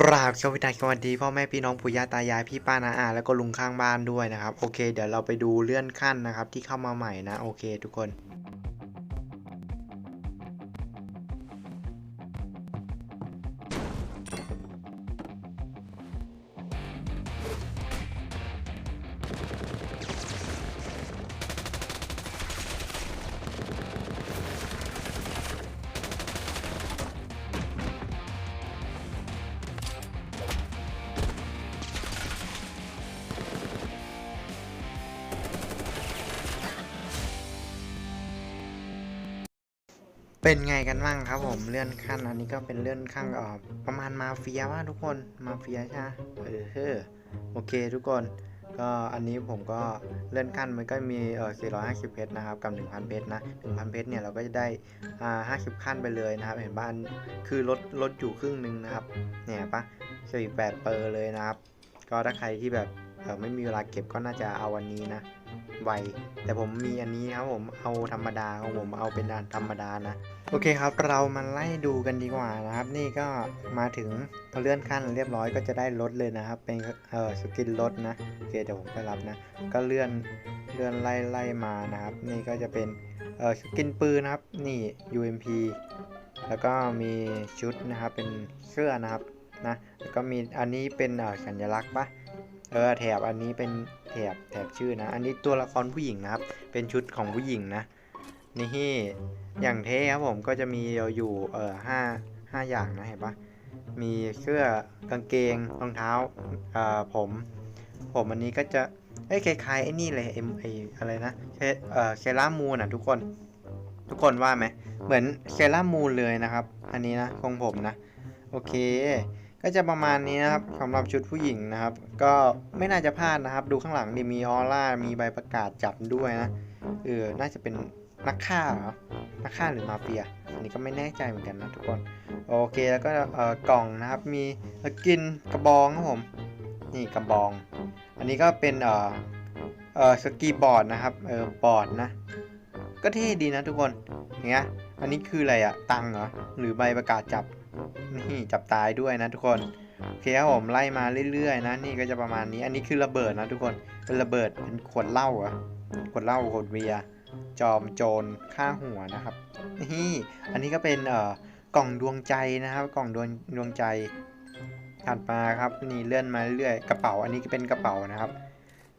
กราบสวัสดีสวัสดีพ่อแม่พี่น้องปู่ย่าตายายพี่ป้านาอาแล้วก็ลุงข้างบ้านด้วยนะครับ โอเค เดี๋ยวเราไปดูเลื่อนขั้นนะครับ ที่เข้ามาใหม่นะ โอเค ทุกคน เป็นไงกันบ้างครับผมเลื่อนขั้นอันนี้ก็เป็นเลื่อนขั้นเอ่อประมาณมาเฟียว่าทุกคนมาเฟียใช่ไหมเออโอเคทุกคนก็อันนี้ผมก็เลื่อนขั้นมันก็มีเออ450 เพชรนะครับกับ 1,000 เพชรนะ 1,000 เพชรเนี่ยเราก็จะได้อ่า50 ขั้นไปเลยนะครับ เห็นบ้านคือลดลดอยู่ครึ่งหนึ่งนะครับ เนี่ยปะ48เปอร์เลยนะครับ ก็ถ้าใครที่แบบเออไม่มีเวลาเก็บก็น่าจะเอาวันนี้นะ ไว แต่ผมมีอันนี้ครับผมเอาธรรมดาของผมเอาเป็นอันธรรมดานะ โอเคครับ เรามาไล่ดูกันดีกว่านะครับ นี่ก็มาถึงพอเลื่อนขั้นเรียบร้อยก็จะได้รถเลยนะครับ เป็นเออสกินรถนะโอเคเดี๋ยวผมไปรับนะ ก็เลื่อนเลื่อนไล่ไล่มานะครับ นี่ก็จะเป็นเออสกินปืนนะครับ นี่ UMP แล้วก็มีชุดนะครับเป็นเสื้อนะครับนะแล้วก็มีอันนี้เป็นเออสัญลักษณ์ปะ เออแถบอันนี้เป็นแถบแถบชื่อนะ อันนี้ตัวละครผู้หญิงนะครับ เป็นชุดของผู้หญิงนะ นี่อย่างเท่ครับผมก็จะมีอยู่เออห้าห้าอย่างนะเห็นปะมีเสื้อกางเกงรองเท้าเอ่อผม ผมอันนี้ก็จะเอ้ยคล้ายๆไอ้นี่เลยเอ็มไออะไรนะเซเอ่อเซรามูนอะทุกคน ทุกคนว่าไหมเหมือนเซรามูนเลยนะครับ อันนี้นะของผมนะ โอเค ก็จะประมาณนี้นะครับสำหรับชุดผู้หญิงนะครับ ก็ไม่น่าจะพลาดนะครับ ดูข้างหลังดิมีออร่ามีใบประกาศจับด้วยนะเออน่าจะเป็นนักฆ่าเหรอนักฆ่าหรือมาเฟียอันนี้ก็ไม่แน่ใจเหมือนกันนะทุกคนโอเคแล้วก็เอ่อกล่องนะครับ มีสกินกระบองครับผมนี่กระบอง อันนี้ก็เป็นเอ่อเอ่อสกีบอร์ดนะครับเออบอร์ดนะ ก็เท่ดีนะทุกคนอย่างเงี้ยอันนี้คืออะไรอะตังค์เหรอหรือใบประกาศจับ นี่จับตายด้วยนะทุกคนโอเคครับผมไล่มาเรื่อยๆนะนี่ก็จะประมาณนี้ อันนี้คือระเบิดนะทุกคนเป็นระเบิดเป็นขวดเหล้าอะขวดเหล้าขวดเบียร์จอมโจรฆ่าหัวนะครับนี่อันนี้ก็เป็นเอ่อกล่องดวงใจนะครับ กล่องดวงดวงใจถัดมาครับนี่เลื่อนมาเรื่อยกระเป๋า อันนี้ก็เป็นกระเป๋านะครับ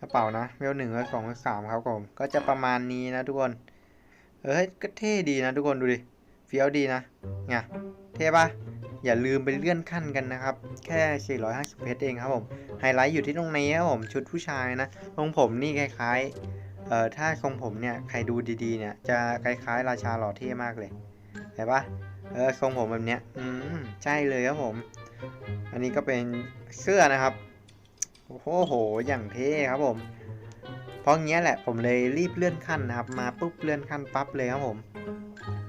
กระเป๋านะเวลหนึ่งเวลสองเวลสามครับผมก็จะประมาณนี้นะทุกคนเอ้ยก็เท่ดีนะทุกคนดูดิ เฟี้ยวดีนะไงเท่ปะอย่าลืมไปเลื่อนขั้นกันนะครับ แค่ 450 เพชรเองครับผม ไฮไลท์อยู่ที่ตรงนี้ครับผม ชุดผู้ชายนะทรงผมนี่คล้ายๆ เอ่อ ถ้าทรงผมเนี่ย ใครดูดีๆ เนี่ย จะคล้ายๆ ราชาหล่อเท่มากเลย เห็นปะเออ ทรงผมแบบเนี้ย อืม ใช่เลยครับผม อันนี้ก็เป็นเสื้อนะครับ โอ้โห อย่างเท่ครับผม เพราะงี้แหละ ผมเลยรีบเลื่อนขั้นนะครับ มาปุ๊บเลื่อนขั้นปั๊บเลยครับผม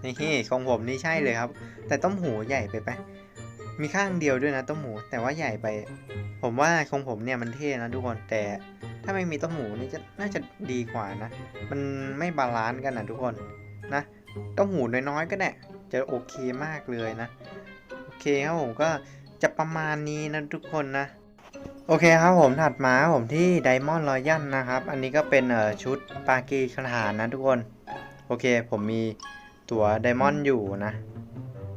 นี่ทรงผมนี่ใช่เลยครับ แต่ต้มหูใหญ่ไปไปมีข้างเดียวด้วยนะต้มหูแต่ว่าใหญ่ไป ผมว่าทรงผมเนี่ยมันเท่นะทุกคนแต่ถ้าไม่มีต้มหูนี่จะน่าจะดีกว่านะ มันไม่บาลานซ์กันนะทุกคนนะต้มหูน้อยๆก็ได้จะโอเคมากเลยนะโอเคครับผมก็จะประมาณนี้นะทุกคนนะโอเคครับผมถัดมาผมที่ไดมอนด์รอยัลนะครับ อันนี้ก็เป็นเอ่อชุดปากีสถานะทุกคน โอเคผมมี ตั๋วไดมอนด์อยู่นะ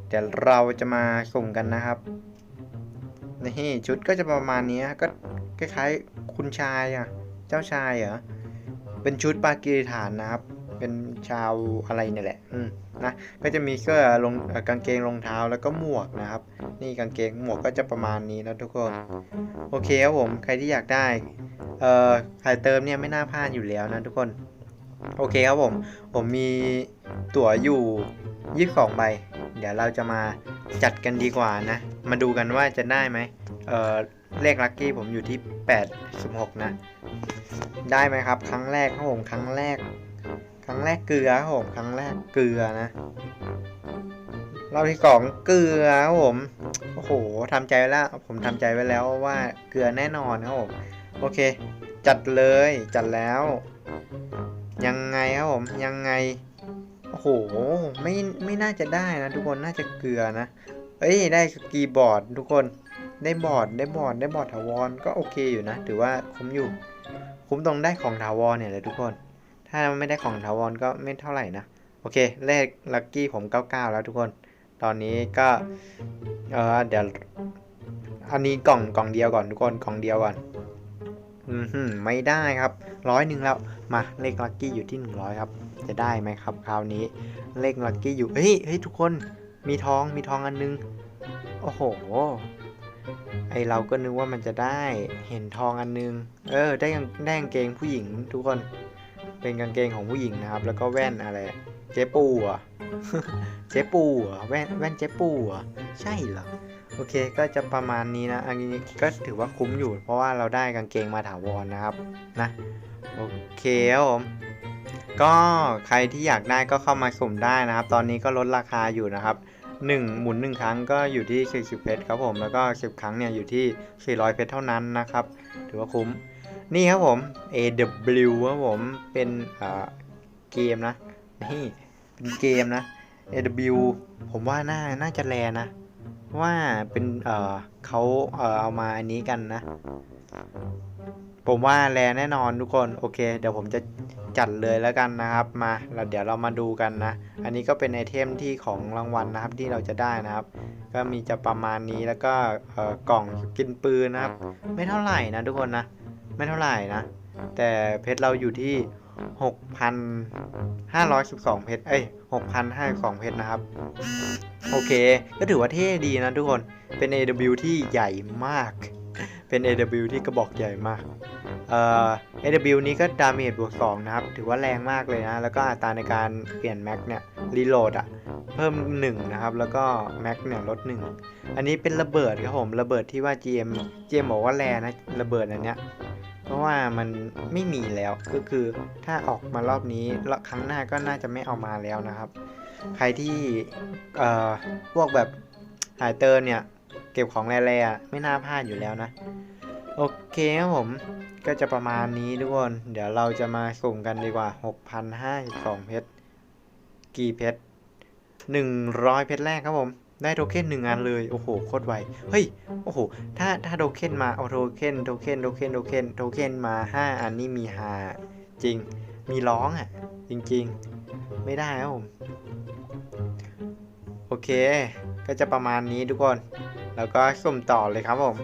เดี๋ยวเราจะมาสุ่มกันนะครับนี่ชุดก็จะประมาณนี้ก็คล้ายๆคุณชายอะ เจ้าชายเหรอเป็นชุดปากีสถานนะครับ เป็นชาวอะไรเนี่ยแหละ อืมนะก็จะมีเสื้อลงเอ่อกางเกงรองเท้าแล้วก็หมวกนะครับ นี่กางเกงหมวกก็จะประมาณนี้นะทุกคน โอเคครับผมใครที่อยากได้ เอ่อขายเติมเนี่ยไม่น่าพลาดอยู่แล้วนะทุกคน โอเคครับผม ผมมีตั๋วอยู่ 22 ใบ เดี๋ยวเราจะมาจัดกันดีกว่านะ มาดูกันว่าจะได้ไหมเออเลขลัคกี้ผมอยู่ที่ 86 นะ ได้ไหมครับ ครั้งแรกครับผม ครั้งแรก ครั้งแรกเกลือครับผม ครั้งแรกเกลือนะเราที่สองเกลือครับผม โอ้โหทำใจไว้แล้ว ผมทำใจไว้แล้วว่าเกลือแน่นอนครับผม โอเค จัดเลย จัดแล้ว ยังไงครับผม ยังไง โอ้โห ไม่ ไม่น่าจะได้นะทุกคน น่าจะเกลือนะ เอ้ย ได้กีบอร์ดทุกคน ได้บอร์ด ได้บอร์ด ได้บอร์ดถาวร ก็โอเคอยู่นะ ถือว่าคุ้มอยู่ คุ้มตรงได้ของถาวรเนี่ยเลยทุกคน ถ้าไม่ได้ของถาวรก็ไม่เท่าไหร่นะ โอเค เลขลัคกี้ผม 99 แล้วทุกคน ตอนนี้ก็ เออเดี๋ยว อันนี้กล่องกล่องเดียวก่อนทุกคน กล่องเดียวก่อน อืมไม่ได้ครับร้อยหนึ่งแล้วมาเลขลัคกี้อยู่ที่ 100 ครับ จะได้ไหมครับคราวนี้เลขลัคกี้อยู่เฮ้ยเฮ้ยทุกคนมีทองมีทองอันนึง โอ้โหไอเราก็นึกว่ามันจะได้เห็นทองอันนึง เออ ได้กางได้กางเกงผู้หญิงทุกคน เป็นกางเกงของผู้หญิงนะครับ แล้วก็แว่นอะไร เจ๊ปูอะเจ๊ปูอะแว่นแว่นเจ๊ปูอะใช่เหรอ โอเคก็จะประมาณนี้นะ อันนี้ก็ถือว่าคุ้มอยู่ เพราะว่าเราได้กางเกงมาถาวรนะครับนะโอเคครับผมก็ใครที่อยากได้ก็เข้ามาสุ่มได้นะครับ ตอนนี้ก็ลดราคาอยู่นะครับ 1 หมุน 1 ครั้งก็อยู่ที่ 40 เพชรครับผมแล้วก็ 10 ครั้งเนี่ยอยู่ที่ 400 เพชรเท่านั้นนะครับ ถือว่าคุ้ม นี่ครับผม AW ครับผมเป็นอ่าเกมนะนี่เป็นเกมนะ AW ผมว่าน่าน่าจะแลนะ ว่าเป็นเออเขาเออเอามาอันนี้กันนะ ผมว่าแลแน่นอนทุกคนโอเค เดี๋ยวผมจะจัดเลยแล้วกันนะครับมาแล้วเดี๋ยวเรามาดูกันนะ อันนี้ก็เป็นไอเทมที่ของรางวัลนะครับที่เราจะได้นะครับ ก็มีจะประมาณนี้แล้วก็เออกล่องกินปืนนะครับ ไม่เท่าไหร่นะทุกคนนะ ไม่เท่าไหร่นะ แต่เพชรเราอยู่ที่ 6,512 เพชร เอ้ย6,052เพชรนะครับ โอเค ก็ถือว่าเท่ดีนะทุกคน เป็น AW ที่ใหญ่มาก เป็น AW ที่กระบอกใหญ่มาก เอ่อ AW นี้ก็ดาเมจบวก2นะครับ ถือว่าแรงมากเลยนะ แล้วก็อัตราในการเปลี่ยนแม็กเนี่ย รีโหลดอะ เพิ่ม 1 นะครับ แล้วก็แม็กเนี่ยลด 1 อันนี้เป็นระเบิดครับผม ระเบิดที่ว่า GM GM บอกว่าแรงนะ ระเบิดอันเนี้ย ราะว่ามันไม่มีแล้วก็คือถ้าออกมารอบนี้ล้วครั้งหน้าก็น่าจะไม่เอามาแล้วนะครับ ใครที่เอ่อพวกแบบหายเติร์เนี่ย เก็บของแร่ๆไม่น่าพลาดอยู่แล้วนะ โอเคครับผมก็จะประมาณนี้ทุกคน เดี๋ยวเราจะมาสุ่มกันดีกว่า 6,052 เพชร กี่เพชร 100 เพชรแรกครับผม ได้โทเค็นหนึ่งอันเลย โอ้โห โคตรไว เฮ้ย โอ้โห ถ้าถ้าโทเค็นมา เอาโทเค็นโทเค็นโทเค็นโทเค็นโทเค็นมา 5 อันนี่มีหาจริง มีร้องอะ จริง ๆ ไม่ได้ครับผม โอเค ก็จะประมาณนี้ทุกคน แล้วก็สุ่มต่อเลยครับผม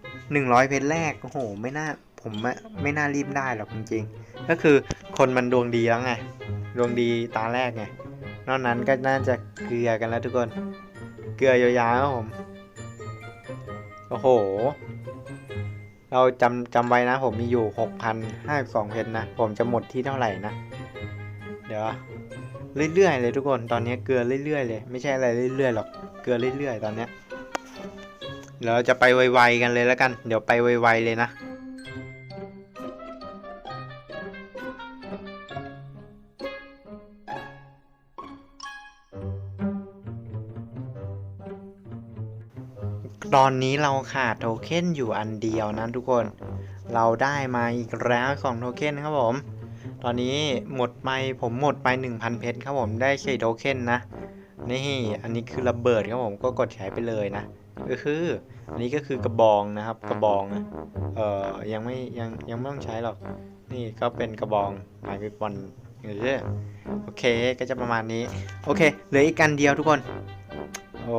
100 เพชรแรก โอ้โห ไม่น่า ผมไม่ไม่น่ารีบได้หรอกจริง ๆ ก็คือคนมันดวงดีแล้วไง ดวงดีตาแรกไง นอกนั้นก็น่าจะเกลือกันแล้วทุกคน เกลือยาวๆครับผม โอ้โห เราจำจำไว้นะ ผมมีอยู่ 6,052เพชรนะ ผมจะหมดที่เท่าไหร่นะ เดี๋ยวเรื่อยๆเลยทุกคน ตอนนี้เกลือเรื่อยๆเลย ไม่ใช่อะไรเรื่อยๆหรอก เกลือเรื่อยๆ ตอนเนี้ยเดี๋ยวเราจะไปไวๆกันเลยแล้วกัน เดี๋ยวไปไวๆเลยนะ ตอนนี้เราขาดโทเค็นอยู่อันเดียวนะทุกคน เราได้มาอีกแล้วของโทเค็นครับผม ตอนนี้หมดไปผมหมดไป 1,000 เพชรครับผมได้4โทเค็นนะ นี่อันนี้คือระเบิดครับผมก็กดใช้ไปเลยนะ ก็คือ อันนี้ก็คือกระบองนะครับกระบองอะเอ่อยังไม่ยังยังไม่ต้องใช้หรอก นี่ก็เป็นกระบองหมายเป็นบอลเออโอเคก็จะประมาณนี้ โอเคเหลืออีกกันเดียวทุกคน โอ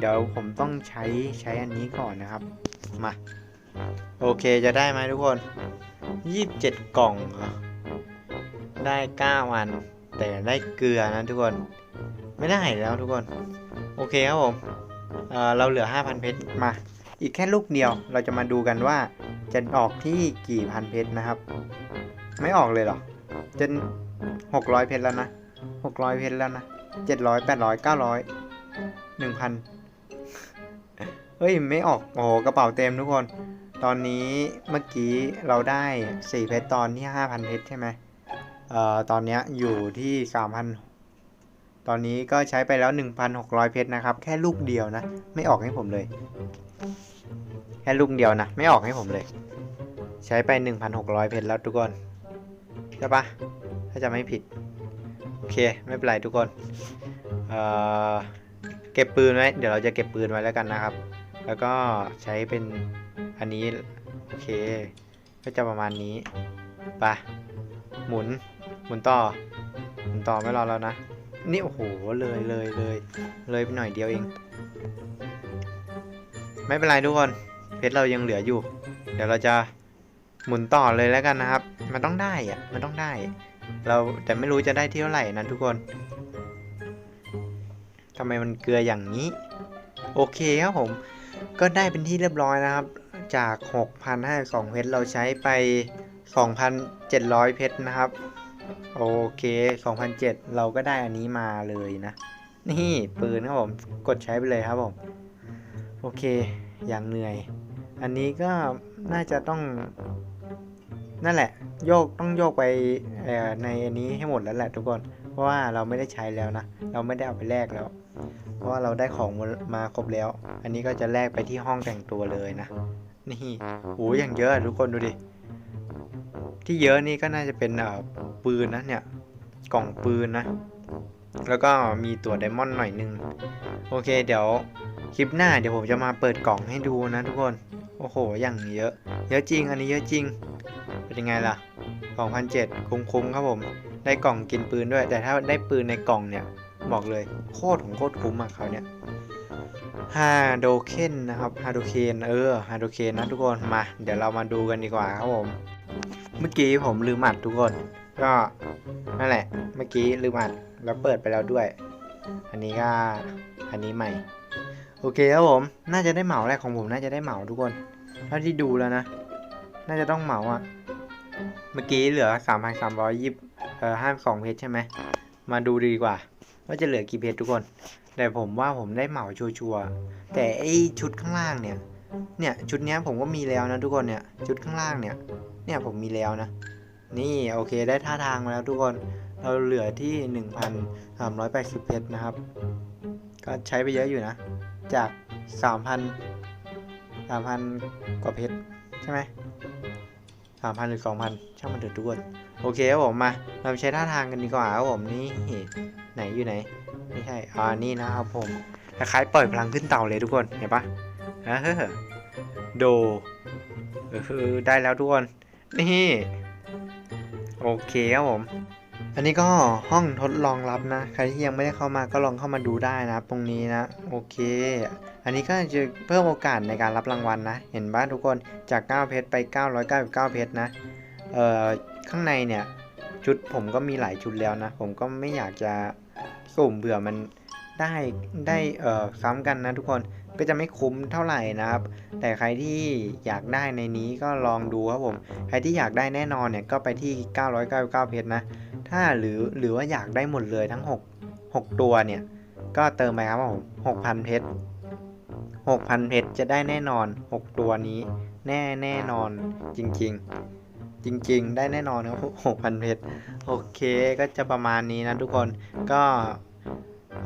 เดี๋ยวผมต้องใช้ใช้อันนี้ก่อนนะครับ มา โอเคจะได้ไหมทุกคนยี่สิบเจ็ดกล่องเหรอได้เก้าอัน แต่ได้เกลือนะทุกคน ไม่ได้แล้วทุกคน โอเคครับผมเเราเหลือ5,000เพชรมา อีกแค่ลูกเดียวเราจะมาดูกันว่าจะออกที่กี่พันเพชรนะครับ ไม่ออกเลยเหรอจน600เพชรแล้วนะ600เพชรแล้วนะ700 800 900 1,000เเฮ้ย ไม่ออก โอ้โหกระเป๋าเต็มทุกคน ตอนนี้เมื่อกี้เราได้4เพชรตอนที่5,000เพชรใช่ไหมเอ่อ ตอนนี้อยู่ที่3,000ตอนนี้ก็ใช้ไปแล้ว 1,600 เพชรนะครับ แค่ลูกเดียวนะ ไม่ออกให้ผมเลย แค่ลูกเดียวนะ ไม่ออกให้ผมเลย ใช้ไป 1,600 เพชรแล้วทุกคน ใช่ปะถ้าจะไม่ผิด โอเค ไม่เป็นไรทุกคน เอ่อ เก็บปืนไว้ เดี๋ยวเราจะเก็บปืนไว้แล้วกันนะครับ แล้วก็ใช้เป็นอันนี้ โอเค ก็จะประมาณนี้ไปหมุน หมุนต่อ หมุนต่อไม่รอแล้วนะ นี่โอ้โห เลยเลยเลยเลยไปหน่อยเดียวเอง ไม่เป็นไรทุกคน เพชรเรายังเหลืออยู่ เดี๋ยวเราจะหมุนต่อเลยแล้วกันนะครับ มันต้องได้อะมันต้องได้ เราแต่ไม่รู้จะได้เท่าไหร่นะทุกคนำไมมันเกลืออย่างนี้ โอเคครับผม ก็ได้เป็นที่เรียบร้อยนะครับ จาก6,052เพชรเราใช้ไป 2,700 เพชรนะครับ โอเค2,007เราก็ได้อันนี้มาเลยนะ นี่ปืนครับผม กดใช้ไปเลยครับผม โอเค อย่างเหนื่อย อันนี้ก็น่าจะต้อง นั่นแหละ โยกต้องโยกไปในอันนี้ให้หมดแล้วแหละทุกคนเพราะว่าเราไม่ได้ใช้แล้วนะ เราไม่ได้เอาไปแลกแล้ว เพราะว่าเราได้ของมาครบแล้ว อันนี้ก็จะแลกไปที่ห้องแต่งตัวเลยนะ นี่โอ้อย่างเยอะทุกคนดูดิ ที่เยอะนี่ก็น่าจะเป็นปืนนะเนี่ย กล่องปืนนะ แล้วก็มีตัวไดมอนด์หน่อยนึง โอเค เดี๋ยวคลิปหน้าเดี๋ยวผมจะมาเปิดกล่องให้ดูนะทุกคน โอ้โห อย่างเยอะ เยอะจริง อันนี้เยอะจริง เป็นยังไงล่ะ กล่องพันเจ็ดคุ้มๆครับผม ได้กล่องกินปืนด้วย แต่ถ้าได้ปืนในกล่องเนี่ย บอกเลยโคตรของโคตรคุ้มอะเขาเนี่ยฮาโดเคนนะครับฮาโดเคนเออฮาโดเคนนะทุกคนมา เดี๋ยวเรามาดูกันดีกว่าครับผม เมื่อกี้ผมลืมอัดทุกคน ก็นั่นแหละ เมื่อกี้ลืมอัดแล้วเปิดไปแล้วด้วย อันนี้ก็อันนี้ใหม่ โอเคครับผม น่าจะได้เหมาแรกของผมน่าจะได้เหมาทุกคนเท่าที่ดูแล้วนะ น่าจะต้องเหมาอะเมื่อกี้เหลือสามพันสามร้อยยี่เอ่อห้าสองเพชรใช่ไหมมาดูดีกว่า ว่าจะเหลือกี่เพชรทุกคน แต่ผมว่าผมได้เหมาชัวร์แต่ไอชุดข้างล่างเนี่ย เนี่ยชุดนี้ผมก็มีแล้วนะทุกคนเนี่ย ชุดข้างล่างเนี่ย เนี่ยผมมีแล้วนะ นี่โอเคได้ท่าทางแล้วทุกคน เราเหลือที่ 1,380 เพชรนะครับ ก็ใช้ไปเยอะอยู่นะ จาก 3,000 3,000 กว่าเพชรใช่ไหม3,000หรือ2,000ช่างมันเถอะทุกคน โอเคครับผมมา เราใช้ท่าทางกันดีกว่าครับผมนี่ ไหนอยู่ไหน ไม่ใช่อ่านี่นะครับผม คล้ายๆปล่อยพลังขึ้นเตาเลยทุกคน เห็นปะเออโดเออได้แล้วทุกคน นี่ โอเคครับผม อันนี้ก็ห้องทดลองรับนะ ใครที่ยังไม่ได้เข้ามาก็ลองเข้ามาดูได้นะ ตรงนี้นะ โอเค อันนี้ก็จะเพิ่มโอกาสในการรับรางวัลนะ เห็นบ้านทุกคน จาก 9 เพชรไป 999 เพชรนะ เอ่อ ข้างในเนี่ยชุดผมก็มีหลายชุดแล้วนะ ผมก็ไม่อยากจะ สุ่มเบื่อมันได้ได้เอ่อซ้ำกันนะทุกคนก็จะไม่คุ้มเท่าไหร่นะครับ แต่ใครที่อยากได้ในนี้ก็ลองดูครับผมใครที่อยากได้แน่นอนเนี่ยก็ไปที่ 999 เพชรนะ ถ้าหรือหรือว่าอยากได้หมดเลยทั้ง 6 6 ตัวเนี่ย ก็เติมไปครับผม6,000 เพชร6,000 เพชรจะได้แน่นอน 6 ตัวนี้ แน่แน่นอนจริง ๆ จริง ๆ ได้แน่นอนครับ6,000เพชรโอเคก็จะประมาณนี้นะทุกคนก็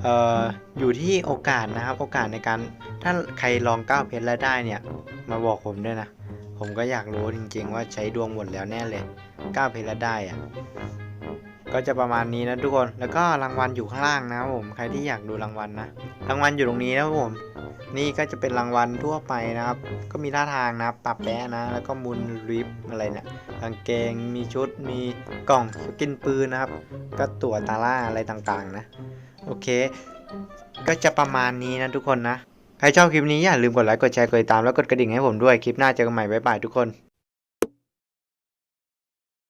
เอ่ออยู่ที่โอกาสนะครับ โอกาสในการถ้าใครลอง9เพชรแล้วได้เนี่ย มาบอกผมด้วยนะ ผมก็อยากรู้จริง ๆ ว่าใช้ดวงหมดแล้วแน่เลย9เพชรแล้วได้อะ ก็จะประมาณนี้นะทุกคน แล้วก็รางวัลอยู่ข้างล่างนะครับผม ใครที่อยากดูรางวัลนะ รางวัลอยู่ตรงนี้นะครับผม นี่ก็จะเป็นรางวัลทั่วไปนะครับ ก็มีท่าทางนะปรับแปะนะ แล้วก็มุนริปอะไรเนี่ยกางเกง มีชุด มีกล่องสกินปืนนะครับ ก็ตั๋วตาล่าอะไรต่างๆนะ โอเค ก็จะประมาณนี้นะทุกคนนะ ใครชอบคลิปนี้อย่าลืมกดไลค์ กดแชร์ กดติดตาม แล้วกดกระดิ่งให้ผมด้วย คลิปหน้าเจอกันใหม่บ๊ายบายทุกคน